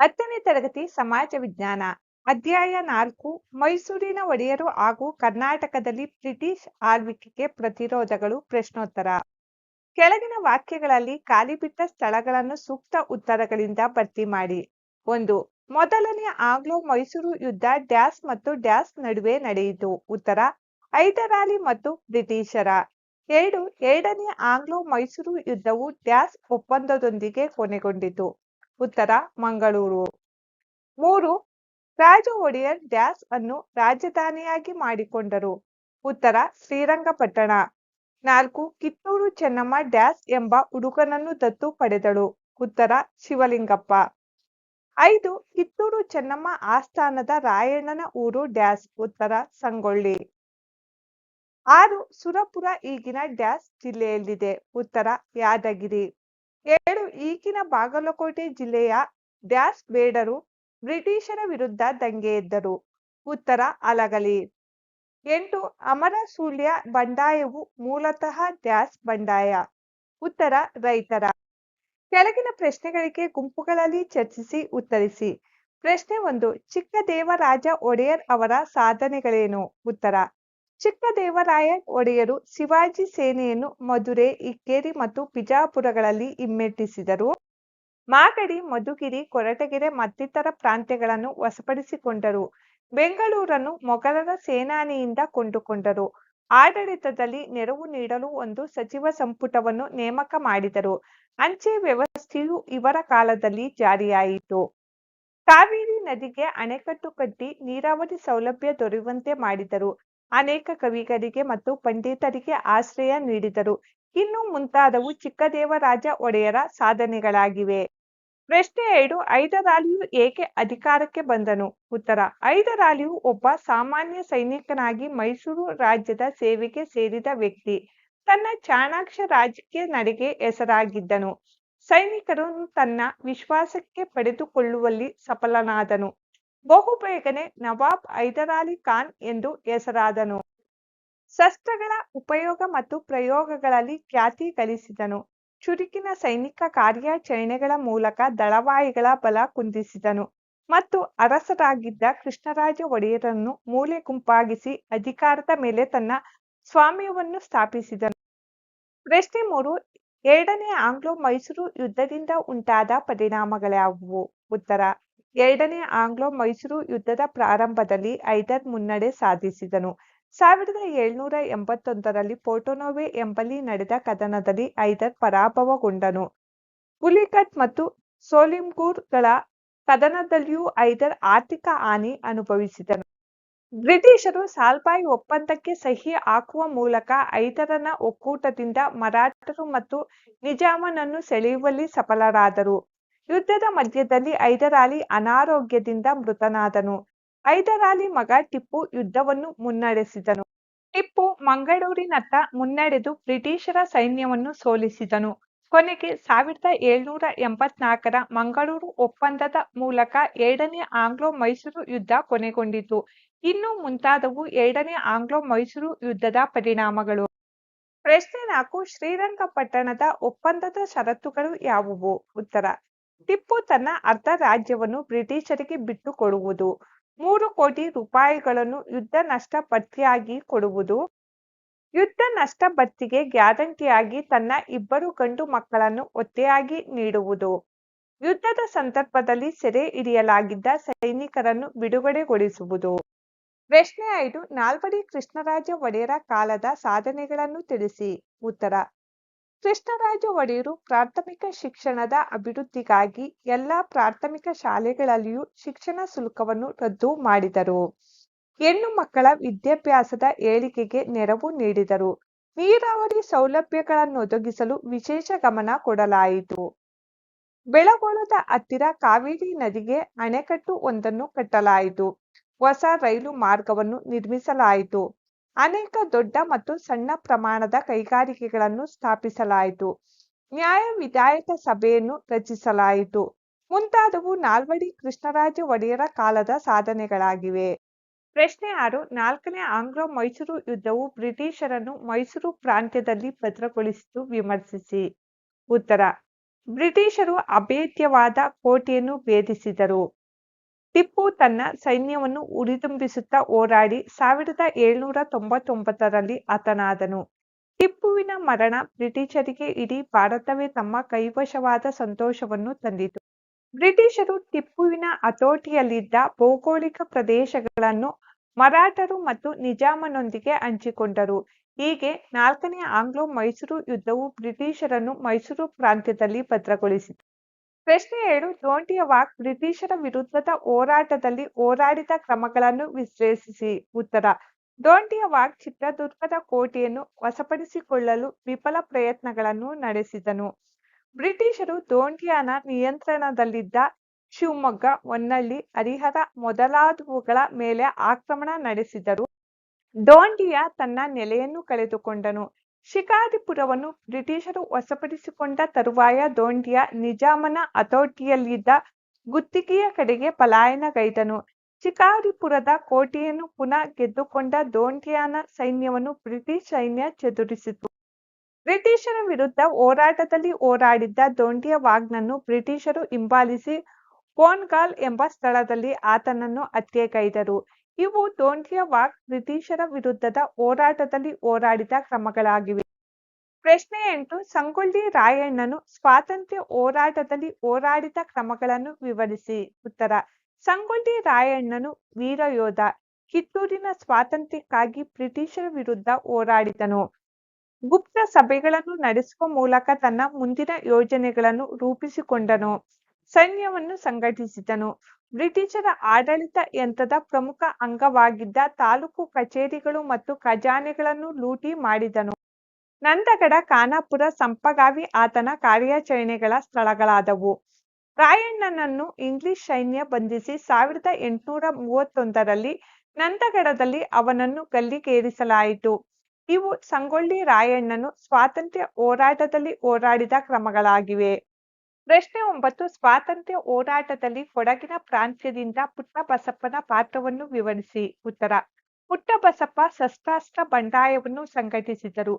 ಹತ್ತನೇ ತರಗತಿ ಸಮಾಜ ವಿಜ್ಞಾನ, ಅಧ್ಯಾಯ ನಾಲ್ಕು, ಮೈಸೂರಿನ ಒಡೆಯರು ಹಾಗೂ ಕರ್ನಾಟಕದಲ್ಲಿ ಬ್ರಿಟಿಷ್ ಆಳ್ವಿಕೆಗೆ ಪ್ರತಿರೋಧಗಳು ಪ್ರಶ್ನೋತ್ತರ. ಕೆಳಗಿನ ವಾಕ್ಯಗಳಲ್ಲಿ ಖಾಲಿ ಬಿಟ್ಟ ಸ್ಥಳಗಳನ್ನು ಸೂಕ್ತ ಉತ್ತರಗಳಿಂದ ಭರ್ತಿ ಮಾಡಿ. ಒಂದು, ಮೊದಲನೇ ಆಂಗ್ಲೋ ಮೈಸೂರು ಯುದ್ಧ ಡ್ಯಾಸ್ ಮತ್ತು ಡ್ಯಾಸ್ ನಡುವೆ ನಡೆಯಿತು. ಉತ್ತರ ಹೈದರಾಲಿ ಮತ್ತು ಬ್ರಿಟಿಷರ. ಎರಡು, ಎರಡನೇ ಆಂಗ್ಲೋ ಮೈಸೂರು ಯುದ್ಧವು ಡ್ಯಾಸ್ ಒಪ್ಪಂದದೊಂದಿಗೆ ಕೊನೆಗೊಂಡಿತು. ಉತ್ತರ ಮಂಗಳೂರು. ಮೂರು, ರಾಜ ಒಡೆಯರ್ ಡ್ಯಾಸ್ ಅನ್ನು ರಾಜಧಾನಿಯಾಗಿ ಮಾಡಿಕೊಂಡರು. ಉತ್ತರ, ಶ್ರೀರಂಗಪಟ್ಟಣ. ನಾಲ್ಕು, ಕಿತ್ತೂರು ಚೆನ್ನಮ್ಮ ಡ್ಯಾಸ್ ಎಂಬ ಹುಡುಗನನ್ನು ದತ್ತು ಪಡೆದಳು. ಉತ್ತರ, ಶಿವಲಿಂಗಪ್ಪ. ಐದು, ಕಿತ್ತೂರು ಚೆನ್ನಮ್ಮ ಆಸ್ಥಾನದ ರಾಯಣ್ಣನ ಊರು ಡ್ಯಾಸ್, ಉತ್ತರ ಸಂಗೊಳ್ಳಿ. ಆರು, ಸುರಪುರ ಈಗಿನ ಡ್ಯಾಸ್ ಜಿಲ್ಲೆಯಲ್ಲಿದೆ. ಉತ್ತರ ಯಾದಗಿರಿ. ಏಳು ಈಗಿನ ಬಾಗಲಕೋಟೆ ಜಿಲ್ಲೆಯ ಡ್ಯಾಸ್ ಬೇಡರು ಬ್ರಿಟಿಷರ ವಿರುದ್ಧ ದಂಗೆ ಎದ್ದರು. ಉತ್ತರ ಅಲಗಲಿ. ಎಂಟು ಅಮರಸೂಲ್ಯ ಬಂಡಾಯವು ಮೂಲತಃ ಡ್ಯಾಸ್ ಬಂಡಾಯ. ಉತ್ತರ ರೈತರ. ಕೆಳಗಿನ ಪ್ರಶ್ನೆಗಳಿಗೆ ಗುಂಪುಗಳಲ್ಲಿ ಚರ್ಚಿಸಿ ಉತ್ತರಿಸಿ. ಪ್ರಶ್ನೆ ಒಂದು ಚಿಕ್ಕದೇವರಾಜ ಒಡೆಯರ್ ಅವರ ಸಾಧನೆಗಳೇನು? ಉತ್ತರ. ಚಿಕ್ಕದೇವರಾಯ ಒಡೆಯರು ಶಿವಾಜಿ ಸೇನೆಯನ್ನು ಮಧುರೆ ಇಕ್ಕೇರಿ ಮತ್ತು ಬಿಜಾಪುರಗಳಲ್ಲಿ ಹಿಮ್ಮೆಟ್ಟಿಸಿದರು. ಮಾಗಡಿ, ಮಧುಗಿರಿ, ಕೊರಟಗೆರೆ ಮತ್ತಿತರ ಪ್ರಾಂತ್ಯಗಳನ್ನು ವಶಪಡಿಸಿಕೊಂಡರು. ಬೆಂಗಳೂರನ್ನು ಮೊಘಲರ ಸೇನಾನಿಯಿಂದ ಕೊಂಡುಕೊಂಡರು. ಆಡಳಿತದಲ್ಲಿ ನೆರವು ನೀಡಲು ಒಂದು ಸಚಿವ ಸಂಪುಟವನ್ನು ನೇಮಕ ಮಾಡಿದರು. ಅಂಚೆ ವ್ಯವಸ್ಥೆಯು ಇವರ ಕಾಲದಲ್ಲಿ ಜಾರಿಯಾಯಿತು. ಕಾವೇರಿ ನದಿಗೆ ಅಣೆಕಟ್ಟು ಕಟ್ಟಿ ನೀರಾವರಿ ಸೌಲಭ್ಯ ದೊರೆಯುವಂತೆ ಮಾಡಿದರು. ಅನೇಕ ಕವಿಗಳಿಗೆ ಮತ್ತು ಪಂಡಿತರಿಗೆ ಆಶ್ರಯ ನೀಡಿದರು. ಇನ್ನು ಮುಂತಾದವು ಚಿಕ್ಕದೇವರಾಜ ಒಡೆಯರ ಸಾಧನೆಗಳಾಗಿವೆ. ಪ್ರಶ್ನೆ ಎರಡು ಐದರಾಲಿಯು ಏಕೆ ಅಧಿಕಾರಕ್ಕೆ ಬಂದನು? ಉತ್ತರ ಐದರಾಲಿಯು ಒಬ್ಬ ಸಾಮಾನ್ಯ ಸೈನಿಕನಾಗಿ ಮೈಸೂರು ರಾಜ್ಯದ ಸೇವೆಗೆ ಸೇರಿದ ವ್ಯಕ್ತಿ. ತನ್ನ ಚಾಣಾಕ್ಷ ರಾಜಕೀಯ ನಡೆಗೆ ಹೆಸರಾಗಿದ್ದನು. ಸೈನಿಕರು ತನ್ನ ವಿಶ್ವಾಸಕ್ಕೆ ಪಡೆದುಕೊಳ್ಳುವಲ್ಲಿ ಸಫಲನಾದನು. ಬಹುಬೇಗನೆ ನವಾಬ್ ಹೈದರಾಲಿ ಖಾನ್ ಎಂದು ಹೆಸರಾದನು. ಶಸ್ತ್ರಗಳ ಉಪಯೋಗ ಮತ್ತು ಪ್ರಯೋಗಗಳಲ್ಲಿ ಖ್ಯಾತಿ ಗಳಿಸಿದನು. ಚುರುಕಿನ ಸೈನಿಕ ಕಾರ್ಯಾಚರಣೆಗಳ ಮೂಲಕ ದಳವಾಯಿಗಳ ಬಲ ಕುಂದಿಸಿದನು ಮತ್ತು ಅರಸರಾಗಿದ್ದ ಕೃಷ್ಣರಾಜ ಒಡೆಯರನ್ನು ಮೂಲೆ ಗುಂಪಾಗಿಸಿ ಅಧಿಕಾರದ ಮೇಲೆ ತನ್ನ ಸ್ವಾಮ್ಯವನ್ನು ಸ್ಥಾಪಿಸಿದನು. ಪ್ರಶ್ನೆ ಮೂರು, ಎರಡನೇ ಆಂಗ್ಲೋ ಮೈಸೂರು ಯುದ್ಧದಿಂದ ಉಂಟಾದ ಪರಿಣಾಮಗಳ್ಯಾವುವು ಉತ್ತರ ಎರಡನೇ ಆಂಗ್ಲೋ ಮೈಸೂರು ಯುದ್ಧದ ಪ್ರಾರಂಭದಲ್ಲಿ ಐದರ್ ಮುನ್ನಡೆ ಸಾಧಿಸಿದನು. ಸಾವಿರದ ಏಳ್ನೂರ ಎಂಬತ್ತೊಂದರಲ್ಲಿ ಪೋರ್ಟೊನೋವೆ ಎಂಬಲ್ಲಿ ನಡೆದ ಕದನದಲ್ಲಿ ಐದರ್ ಪರಾಭವಗೊಂಡನು. ಪುಲಿಕಟ್ ಮತ್ತು ಸೋಲಿಂಗೂರ್ಗಳ ಕದನದಲ್ಲಿಯೂ ಐದರ್ ಆರ್ಥಿಕ ಹಾನಿ ಅನುಭವಿಸಿದನು. ಬ್ರಿಟಿಷರು ಸಾಲ್ಬಾಯ್ ಒಪ್ಪಂದಕ್ಕೆ ಸಹಿ ಹಾಕುವ ಮೂಲಕ ಐದರನ ಒಕ್ಕೂಟದಿಂದ ಮರಾಠರು ಮತ್ತು ನಿಜಾಮನನ್ನು ಸೆಳೆಯುವಲ್ಲಿ ಸಫಲರಾದರು. ಯುದ್ಧದ ಮಧ್ಯದಲ್ಲಿ ಐದರಾಲಿ ಅನಾರೋಗ್ಯದಿಂದ ಮೃತನಾದನು. ಐದರಾಲಿ ಮಗ ಟಿಪ್ಪು ಯುದ್ಧವನ್ನು ಮುನ್ನಡೆಸಿದನು. ಟಿಪ್ಪು ಮಂಗಳೂರಿನತ್ತ ಮುನ್ನಡೆದು ಬ್ರಿಟಿಷರ ಸೈನ್ಯವನ್ನು ಸೋಲಿಸಿದನು. ಕೊನೆಗೆ ಸಾವಿರದ ಏಳ್ನೂರ ಎಂಬತ್ನಾಲ್ಕರ ಮಂಗಳೂರು ಒಪ್ಪಂದದ ಮೂಲಕ ಎರಡನೇ ಆಂಗ್ಲೋ ಮೈಸೂರು ಯುದ್ಧ ಕೊನೆಗೊಂಡಿತು. ಇನ್ನು ಮುಂತಾದವು ಎರಡನೇ ಆಂಗ್ಲೋ ಮೈಸೂರು ಯುದ್ಧದ ಪರಿಣಾಮಗಳು. ಪ್ರಶ್ನೆ ನಾಲ್ಕು, ಶ್ರೀರಂಗಪಟ್ಟಣದ ಒಪ್ಪಂದದ ಷರತ್ತುಗಳು ಯಾವುವು? ಉತ್ತರ ಟಿಪ್ಪು ತನ್ನ ಅರ್ಧ ರಾಜ್ಯವನ್ನು ಬ್ರಿಟಿಷರಿಗೆ ಬಿಟ್ಟು ಕೊಡುವುದು ಮೂರು ಕೋಟಿ ರೂಪಾಯಿಗಳನ್ನು ಯುದ್ಧ ನಷ್ಟ ಭತ್ಯೆಯಾಗಿ ಕೊಡುವುದು. ಯುದ್ಧ ನಷ್ಟ ಭತ್ಯೆಗೆ ಗ್ಯಾರಂಟಿಯಾಗಿ ತನ್ನ ಇಬ್ಬರು ಗಂಡು ಮಕ್ಕಳನ್ನು ಒತ್ತೆಯಾಗಿ ನೀಡುವುದು. ಯುದ್ಧದ ಸಂದರ್ಭದಲ್ಲಿ ಸೆರೆ ಹಿಡಿಯಲಾಗಿದ್ದ ಸೈನಿಕರನ್ನು ಬಿಡುಗಡೆಗೊಳಿಸುವುದು. ಪ್ರಶ್ನೆ ಐದು, ನಾಲ್ವಡಿ ಕೃಷ್ಣರಾಜ ಒಡೆಯರ ಕಾಲದ ಸಾಧನೆಗಳನ್ನು ತಿಳಿಸಿ. ಉತ್ತರ ಕೃಷ್ಣರಾಜ ಒಡೆಯರು ಪ್ರಾಥಮಿಕ ಶಿಕ್ಷಣದ ಅಭಿವೃದ್ಧಿಗಾಗಿ ಎಲ್ಲ ಪ್ರಾಥಮಿಕ ಶಾಲೆಗಳಲ್ಲಿಯೂ ಶಿಕ್ಷಣ ಶುಲ್ಕವನ್ನು ರದ್ದು ಮಾಡಿದರು. ಹೆಣ್ಣು ಮಕ್ಕಳ ವಿದ್ಯಾಭ್ಯಾಸದ ಏಳಿಗೆಗೆ ನೆರವು ನೀಡಿದರು. ನೀರಾವರಿ ಸೌಲಭ್ಯಗಳನ್ನೊದಗಿಸಲು ವಿಶೇಷ ಗಮನ ಕೊಡಲಾಯಿತು. ಬೆಳಗೊಳದ ಹತ್ತಿರ ಕಾವೇರಿ ನದಿಗೆ ಅಣೆಕಟ್ಟು ಒಂದನ್ನು ಕಟ್ಟಲಾಯಿತು. ಹೊಸ ರೈಲು ಮಾರ್ಗವನ್ನು ನಿರ್ಮಿಸಲಾಯಿತು. ಅನೇಕ ದೊಡ್ಡ ಮತ್ತು ಸಣ್ಣ ಪ್ರಮಾಣದ ಕೈಗಾರಿಕೆಗಳನ್ನು ಸ್ಥಾಪಿಸಲಾಯಿತು. ನ್ಯಾಯ ವಿಧಾಯಕ ಸಭೆಯನ್ನು ರಚಿಸಲಾಯಿತು. ಮುಂತಾದವು ನಾಲ್ವಡಿ ಕೃಷ್ಣರಾಜ ಒಡೆಯರ ಕಾಲದ ಸಾಧನೆಗಳಾಗಿವೆ. ಪ್ರಶ್ನೆ ಆರು, ನಾಲ್ಕನೇ ಆಂಗ್ಲೋ ಮೈಸೂರು ಯುದ್ಧವು ಬ್ರಿಟಿಷರನ್ನು ಮೈಸೂರು ಪ್ರಾಂತ್ಯದಲ್ಲಿ ಭದ್ರಗೊಳಿಸಿತು ವಿಮರ್ಶಿಸಿ. ಉತ್ತರ, ಬ್ರಿಟಿಷರು ಅಭೇದ್ಯವಾದ ಕೋಟೆಯನ್ನು ಭೇದಿಸಿದರು. ಟಿಪ್ಪು ತನ್ನ ಸೈನ್ಯವನ್ನು ಉರಿದುಂಬಿಸುತ್ತಾ ಹೋರಾಡಿ ಸಾವಿರದ ಏಳ್ನೂರ ತೊಂಬತ್ತೊಂಬತ್ತರಲ್ಲಿ ಹತನಾದನು ಟಿಪ್ಪುವಿನ ಮರಣ ಬ್ರಿಟಿಷರಿಗೆ ಇಡೀ ಭಾರತವೇ ತಮ್ಮ ಕೈವಶವಾದ ಸಂತೋಷವನ್ನು ತಂದಿತು. ಬ್ರಿಟಿಷರು ಟಿಪ್ಪುವಿನ ಹತೋಟಿಯಲ್ಲಿದ್ದ ಭೌಗೋಳಿಕ ಪ್ರದೇಶಗಳನ್ನು ಮರಾಠರು ಮತ್ತು ನಿಜಾಮನೊಂದಿಗೆ ಹಂಚಿಕೊಂಡರು. ಹೀಗೆ ನಾಲ್ಕನೇ ಆಂಗ್ಲೋ ಮೈಸೂರು ಯುದ್ಧವು ಬ್ರಿಟಿಷರನ್ನು ಮೈಸೂರು ಪ್ರಾಂತ್ಯದಲ್ಲಿ ಭದ್ರಗೊಳಿಸಿತು. ಪ್ರಶ್ನೆ ಏಳು ದೋಂಡಿಯ ವಾಕ್ ಬ್ರಿಟಿಷರ ವಿರುದ್ಧದ ಹೋರಾಟದಲ್ಲಿ ಹೋರಾಡಿದ ಕ್ರಮಗಳನ್ನು ವಿಶ್ಲೇಷಿಸಿ. ಉತ್ತರ ದೋಂಡಿಯ ವಾಕ್ ಚಿತ್ರದುರ್ಗದ ಕೋಟೆಯನ್ನು ವಶಪಡಿಸಿಕೊಳ್ಳಲು ವಿಫಲ ಪ್ರಯತ್ನಗಳನ್ನು ನಡೆಸಿದನು. ಬ್ರಿಟಿಷರು ದೋಂಡಿಯಾನ ನಿಯಂತ್ರಣದಲ್ಲಿದ್ದ ಶಿವಮೊಗ್ಗ ಹೊನ್ನಳ್ಳಿ ಹರಿಹರ ಮೊದಲಾದವುಗಳ ಮೇಲೆ ಆಕ್ರಮಣ ನಡೆಸಿದರು. ದೋಂಡಿಯಾ ತನ್ನ ನೆಲೆಯನ್ನು ಕಳೆದುಕೊಂಡನು. ಶಿಕಾರಿಪುರವನ್ನು ಬ್ರಿಟಿಷರು ವಶಪಡಿಸಿಕೊಂಡ ತರುವಾಯ ದೋಂಡಿಯ ನಿಜಾಮನ ಹತೋಟಿಯಲ್ಲಿದ್ದ ಗುತ್ತಿಗೆಯ ಕಡೆಗೆ ಪಲಾಯನಗೈದನು. ಶಿಕಾರಿಪುರದ ಕೋಟೆಯನ್ನು ಪುನಃ ಗೆದ್ದುಕೊಂಡ ದೋಂಡಿಯಾನ ಸೈನ್ಯವನ್ನು ಬ್ರಿಟಿಷ್ ಸೈನ್ಯ ಚದುರಿಸಿತು. ಬ್ರಿಟಿಷರ ವಿರುದ್ಧ ಹೋರಾಟದಲ್ಲಿ ಹೋರಾಡಿದ್ದ ದೋಂಡಿಯ ವಾಗ್ನನ್ನು ಬ್ರಿಟಿಷರು ಹಿಂಬಾಲಿಸಿ ಕೋನ್ಗಾಲ್ ಎಂಬ ಸ್ಥಳದಲ್ಲಿ ಆತನನ್ನು ಹತ್ಯೆಗೈದರು. ಇವು ದೋಂಡಿಯ ವಾಕ್ ಬ್ರಿಟಿಷರ ವಿರುದ್ಧದ ಹೋರಾಟದಲ್ಲಿ ಹೋರಾಡಿದ ಕ್ರಮಗಳಾಗಿವೆ. ಪ್ರಶ್ನೆ ಎಂಟು, ಸಂಗೊಳ್ಳಿ ರಾಯಣ್ಣನು ಸ್ವಾತಂತ್ರ್ಯ ಹೋರಾಟದಲ್ಲಿ ಹೋರಾಡಿದ ಕ್ರಮಗಳನ್ನು ವಿವರಿಸಿ. ಉತ್ತರ, ಸಂಗೊಳ್ಳಿ ರಾಯಣ್ಣನು ವೀರಯೋಧ, ಕಿತ್ತೂರಿನ ಸ್ವಾತಂತ್ರ್ಯಕ್ಕಾಗಿ ಬ್ರಿಟಿಷರ ವಿರುದ್ಧ ಹೋರಾಡಿದನು. ಗುಪ್ತ ಸಭೆಗಳನ್ನು ನಡೆಸುವ ಮೂಲಕ ತನ್ನ ಮುಂದಿನ ಯೋಜನೆಗಳನ್ನು ರೂಪಿಸಿಕೊಂಡನು. ಸೈನ್ಯವನ್ನು ಸಂಘಟಿಸಿದನು. ಬ್ರಿಟಿಷರ ಆಡಳಿತ ಯಂತ್ರದ ಪ್ರಮುಖ ಅಂಗವಾಗಿದ್ದ ತಾಲೂಕು ಕಚೇರಿಗಳು ಮತ್ತು ಖಜಾನೆಗಳನ್ನು ಲೂಟಿ ಮಾಡಿದನು. ನಂದಗಡ ಖಾನಾಪುರ ಸಂಪಗಾವಿ ಆತನ ಕಾರ್ಯಾಚರಣೆಗಳ ಸ್ಥಳಗಳಾದವು. ರಾಯಣ್ಣನನ್ನು ಇಂಗ್ಲಿಷ್ ಸೈನ್ಯ ಬಂಧಿಸಿ ಸಾವಿರದ ಎಂಟುನೂರ ಮೂವತ್ತೊಂದರಲ್ಲಿ ನಂದಗಡದಲ್ಲಿ ಅವನನ್ನು ಗಲ್ಲಿಗೇರಿಸಲಾಯಿತು. ಇವು ಸಂಗೊಳ್ಳಿ ರಾಯಣ್ಣನು ಸ್ವಾತಂತ್ರ್ಯ ಹೋರಾಟದಲ್ಲಿ ಹೋರಾಡಿದ ಕ್ರಮಗಳಾಗಿವೆ. ಪ್ರಶ್ನೆ ಒಂಬತ್ತು, ಸ್ವಾತಂತ್ರ್ಯ ಹೋರಾಟದಲ್ಲಿ ಕೊಡಗಿನ ಪ್ರಾಂತ್ಯದಿಂದ ಪುಟ್ಟಬಸಪ್ಪನ ಪಾತ್ರವನ್ನು ವಿವರಿಸಿ. ಉತ್ತರ, ಪುಟ್ಟಬಸಪ್ಪ ಶಸ್ತ್ರಾಸ್ತ್ರ ಬಂಡಾಯವನ್ನು ಸಂಘಟಿಸಿದರು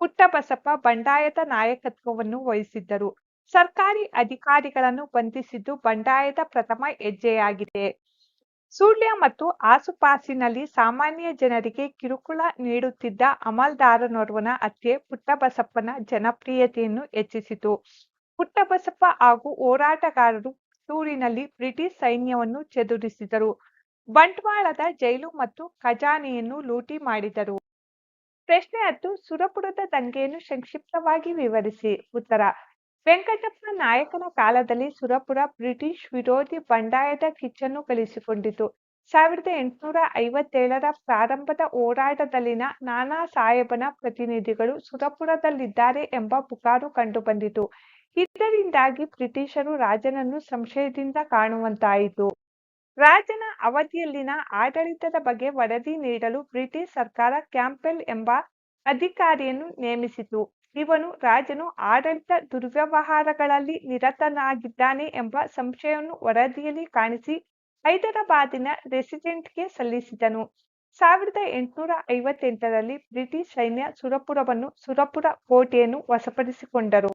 ಪುಟ್ಟಬಸಪ್ಪ ಬಂಡಾಯದ ನಾಯಕತ್ವವನ್ನು ವಹಿಸಿದ್ದರು. ಸರ್ಕಾರಿ ಅಧಿಕಾರಿಗಳನ್ನು ಬಂಧಿಸಿದ್ದು ಬಂಡಾಯದ ಪ್ರಥಮ ಹೆಜ್ಜೆಯಾಗಿದೆ. ಸುಳ್ಯ ಮತ್ತು ಆಸುಪಾಸಿನಲ್ಲಿ ಸಾಮಾನ್ಯ ಜನರಿಗೆ ಕಿರುಕುಳ ನೀಡುತ್ತಿದ್ದ ಅಮಲ್ದಾರನೋರ್ವನ ಹತ್ಯೆ ಪುಟ್ಟಬಸಪ್ಪನ ಜನಪ್ರಿಯತೆಯನ್ನು ಹೆಚ್ಚಿಸಿತು. ಪುಟ್ಟಬಸಪ್ಪ ಹಾಗೂ ಹೋರಾಟಗಾರರು ಸೂರಿನಲ್ಲಿ ಬ್ರಿಟಿಷ್ ಸೈನ್ಯವನ್ನು ಚದುರಿಸಿದರು. ಬಂಟ್ವಾಳದ ಜೈಲು ಮತ್ತು ಖಜಾನೆಯನ್ನು ಲೂಟಿ ಮಾಡಿದರು. ಪ್ರಶ್ನೆ ಹತ್ತು, ಸುರಪುರದ ದಂಗೆಯನ್ನು ಸಂಕ್ಷಿಪ್ತವಾಗಿ ವಿವರಿಸಿ. ಉತ್ತರ, ವೆಂಕಟಪ್ಪ ನಾಯಕನ ಕಾಲದಲ್ಲಿ ಸುರಪುರ ಬ್ರಿಟಿಷ್ ವಿರೋಧಿ ಬಂಡಾಯದ ಕಿಚ್ಚನ್ನು ಗಳಿಸಿಕೊಂಡಿತು ಸಾವಿರದ ಎಂಟುನೂರ ಐವತ್ತೇಳರ ಪ್ರಾರಂಭದ ಹೋರಾಟದಲ್ಲಿನ ನಾನಾ ಸಾಹೇಬನ ಪ್ರತಿನಿಧಿಗಳು ಸುರಪುರದಲ್ಲಿದ್ದಾರೆ ಎಂಬ ಪುಕಾರು ಕಂಡುಬಂದಿತು. ಇದರಿಂದಾಗಿ ಬ್ರಿಟಿಷರು ರಾಜನನ್ನು ಸಂಶಯದಿಂದ ಕಾಣುವಂತಾಯಿತು. ರಾಜನ ಅವಧಿಯಲ್ಲಿನ ಆಡಳಿತದ ಬಗ್ಗೆ ವರದಿ ನೀಡಲು ಬ್ರಿಟಿಷ್ ಸರ್ಕಾರ ಕ್ಯಾಂಪೆಲ್ ಎಂಬ ಅಧಿಕಾರಿಯನ್ನು ನೇಮಿಸಿತು. ಇವನು ರಾಜನು ಆಡಳಿತ ದುರ್ವ್ಯವಹಾರಗಳಲ್ಲಿ ನಿರತನಾಗಿದ್ದಾನೆ ಎಂಬ ಸಂಶಯವನ್ನು ವರದಿಯಲ್ಲಿ ಕಾಣಿಸಿ ಹೈದರಾಬಾದಿನ ರೆಸಿಡೆಂಟ್ಗೆ ಸಲ್ಲಿಸಿದನು. ಸಾವಿರದ ಎಂಟುನೂರ ಐವತ್ತೆಂಟರಲ್ಲಿ ಬ್ರಿಟಿಷ್ ಸೈನ್ಯ ಸುರಪುರವನ್ನು ಸುರಪುರ ಕೋಟೆಯನ್ನು ವಶಪಡಿಸಿಕೊಂಡರು.